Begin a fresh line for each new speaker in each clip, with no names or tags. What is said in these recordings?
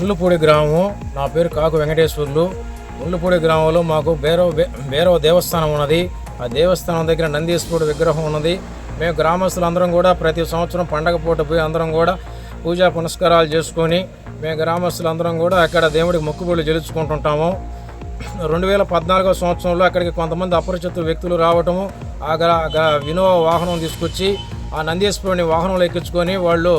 ముళ్ళుపూడి గ్రామం నా పేరు కాకు వెంకటేశ్వర్లు. ముళ్ళుపూడి గ్రామంలో మాకు బేరవ బేరవ దేవస్థానం ఉన్నది. ఆ దేవస్థానం దగ్గర నందీశ్వరుడు విగ్రహం ఉన్నది. మేము గ్రామస్తులందరం కూడా ప్రతి సంవత్సరం పండగ పూట పోయి అందరం కూడా పూజా పునస్కారాలు చేసుకొని మేము గ్రామస్తులందరం కూడా అక్కడ దేవుడికి మొక్కుబడులు చెల్లించుకుంటుంటాము రెండు వేల పద్నాలుగో సంవత్సరంలో అక్కడికి కొంతమంది అపరిచిత వ్యక్తులు రావటము ఆ వినోవ వాహనం తీసుకొచ్చి ఆ నందీశ్వరుని వాహనంలో ఎక్కించుకొని వాళ్ళు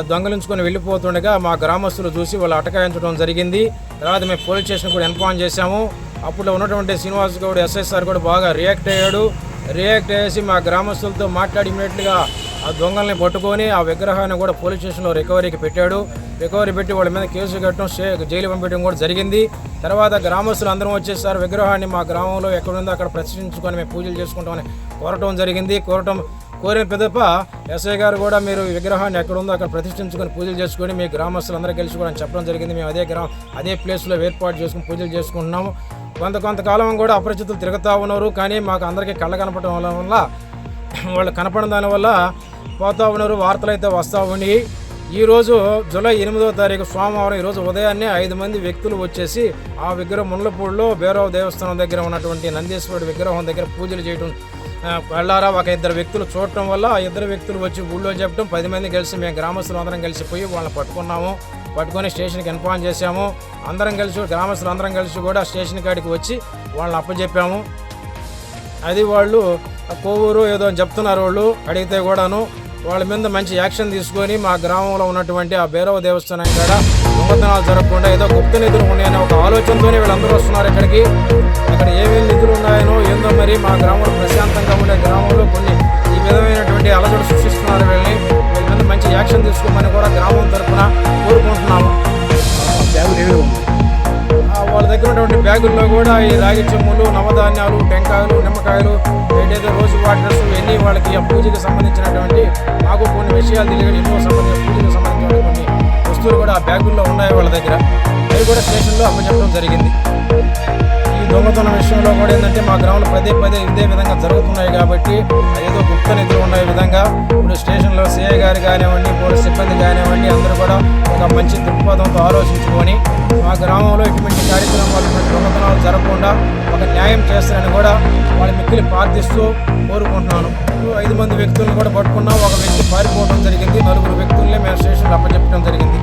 దొంగలించుకొని వెళ్ళిపోతుండగా మా గ్రామస్తులు చూసి వాళ్ళు అటకాయించడం జరిగింది. తర్వాత మేము పోలీస్ స్టేషన్ కూడా ఇన్ఫార్మ్ చేశాము. అప్పుడు ఉన్నటువంటి శ్రీనివాస్ గౌడ్ ఎస్ఎస్ఆర్ కూడా బాగా రియాక్ట్ అయ్యాడు. రియాక్ట్ అయ్యేసి మా గ్రామస్తులతో మాట్లాడి ఇమీడియట్గా ఆ దొంగల్ని పట్టుకొని ఆ విగ్రహాన్ని కూడా పోలీస్ స్టేషన్లో రికవరీకి పెట్టాడు. రికవరీ పెట్టి వాళ్ళ మీద కేసు కట్టడం షే- జైలు పంపించడం కూడా జరిగింది. తర్వాత గ్రామస్తులు అందరం వచ్చేసారు విగ్రహాన్ని మా గ్రామంలో ఎక్కడుందో అక్కడ ప్రశ్నించుకొని మేము పూజలు చేసుకుంటామని కోరటం జరిగింది. కోరటం కోరిన పెద్దప ఎస్ఐ గారు కూడా మీరు విగ్రహాన్ని విగ్రహాన్ని ఎక్కడుందో అక్కడ ప్రతిష్ఠించుకొని పూజలు చేసుకొని మీ గ్రామస్తులందరూ కలిసి కూడా చెప్పడం జరిగింది. మేము అదే గ్రామం అదే ప్లేస్లో ఏర్పాటు చేసుకుని పూజలు చేసుకుంటున్నాము. కొంత కొంతకాలం కూడా అపరిచితులు తిరుగుతూ ఉన్నారు. కానీ మాకు అందరికీ కళ్ళ కనపడడం వల్ల వాళ్ళు కనపడిన దానివల్ల పోతా ఉన్నారు వార్తలు అయితే వస్తూ ఉన్నాయి. ఈరోజు జూలై ఎనిమిదవ తారీఖు సోమవారం ఈరోజు ఉదయాన్నే ఐదు మంది వ్యక్తులు వచ్చేసి ఆ విగ్రహం ముళ్ళపూడిలో భైరవ దేవస్థానం దగ్గర ఉన్నటువంటి నందీశ్వరుడు విగ్రహం దగ్గర పూజలు చేయడం వెళ్ళారా? ఒక ఇద్దరు వ్యక్తులు చూడటం వల్ల ఆ ఇద్దరు వ్యక్తులు వచ్చి ఊళ్ళో చెప్పడం పది మంది కలిసి మేము గ్రామస్తులు అందరం కలిసిపోయి వాళ్ళని పట్టుకున్నాము. పట్టుకొని స్టేషన్కి ఇన్ఫార్మ్ చేశాము. అందరం కలిసి గ్రామస్తులు అందరం కలిసి కూడా స్టేషన్ కాడికి వచ్చి వాళ్ళని అప్పచెప్పాము అది వాళ్ళు ఆ కొవ్వూరు ఏదో చెప్తున్నారు వాళ్ళు. అడిగితే కూడాను వాళ్ళ మీద మంచి యాక్షన్ తీసుకొని మా గ్రామంలో ఉన్నటువంటి ఆ భైరవ దేవస్థానం కాడ దొంగతనాలు జరగకుండా ఏదో గుప్త నిధులు ఉన్నాయనే ఒక ఆలోచనతోనే వీళ్ళందరూ వస్తున్నారు ఇక్కడికి. అక్కడ ఏమేమి నిధులు మరి మా గ్రామంలో ప్రశాంతంగా ఉండే గ్రామంలో కొన్ని ఈ విధమైనటువంటి అలజడు సృష్టిస్తున్నారు వీళ్ళని. వీళ్ళ మీద మంచి యాక్షన్ తీసుకోమని కూడా గ్రామం తరఫున కోరుకుంటున్నాము. వాళ్ళ దగ్గర ఉన్నటువంటి బ్యాగుల్లో కూడా ఈ రాగి చెమ్ములు నవధాన్యాలు టెంకాయలు నిమ్మకాయలు ఏదైతే రోజు వాటర్స్ ఇవన్నీ వాళ్ళకి ఆ పూజకి సంబంధించినటువంటి మాకు కొన్ని విషయాలు తెలియదు ఎన్నో సంబంధించిన పూజకు సంబంధించిన కొన్ని వస్తువులు కూడా ఆ బ్యాగుల్లో ఉన్నాయి వాళ్ళ దగ్గర. అవి కూడా స్టేషన్లో అప్పచెప్పడం జరిగింది. దొంగతనం విషయంలో కూడా ఏంటంటే మా గ్రామంలో పదే పదే ఇదే విధంగా జరుగుతున్నాయి కాబట్టి ఏదో గుప్త నిధులు ఉన్న విధంగా ఇప్పుడు స్టేషన్లో సీఐ గారు కానివ్వండి పోలీస్ సిబ్బంది కానివ్వండి అందరూ కూడా ఒక మంచి దృక్పథంతో ఆలోచించుకొని మా గ్రామంలో ఇటువంటి కార్యక్రమాలు ఇటువంటి దొంగతనాలు జరగకుండా ఒక న్యాయం చేస్తారని కూడా వాళ్ళ మిక్కిలి ప్రార్థిస్తూ కోరుకుంటున్నాను. ఐదు మంది వ్యక్తులను కూడా పట్టుకున్నాం. ఒక వ్యక్తి పారిపోవడం జరిగింది. నలుగురు వ్యక్తుల్ని మేము స్టేషన్లో అప్పచెప్పడం జరిగింది.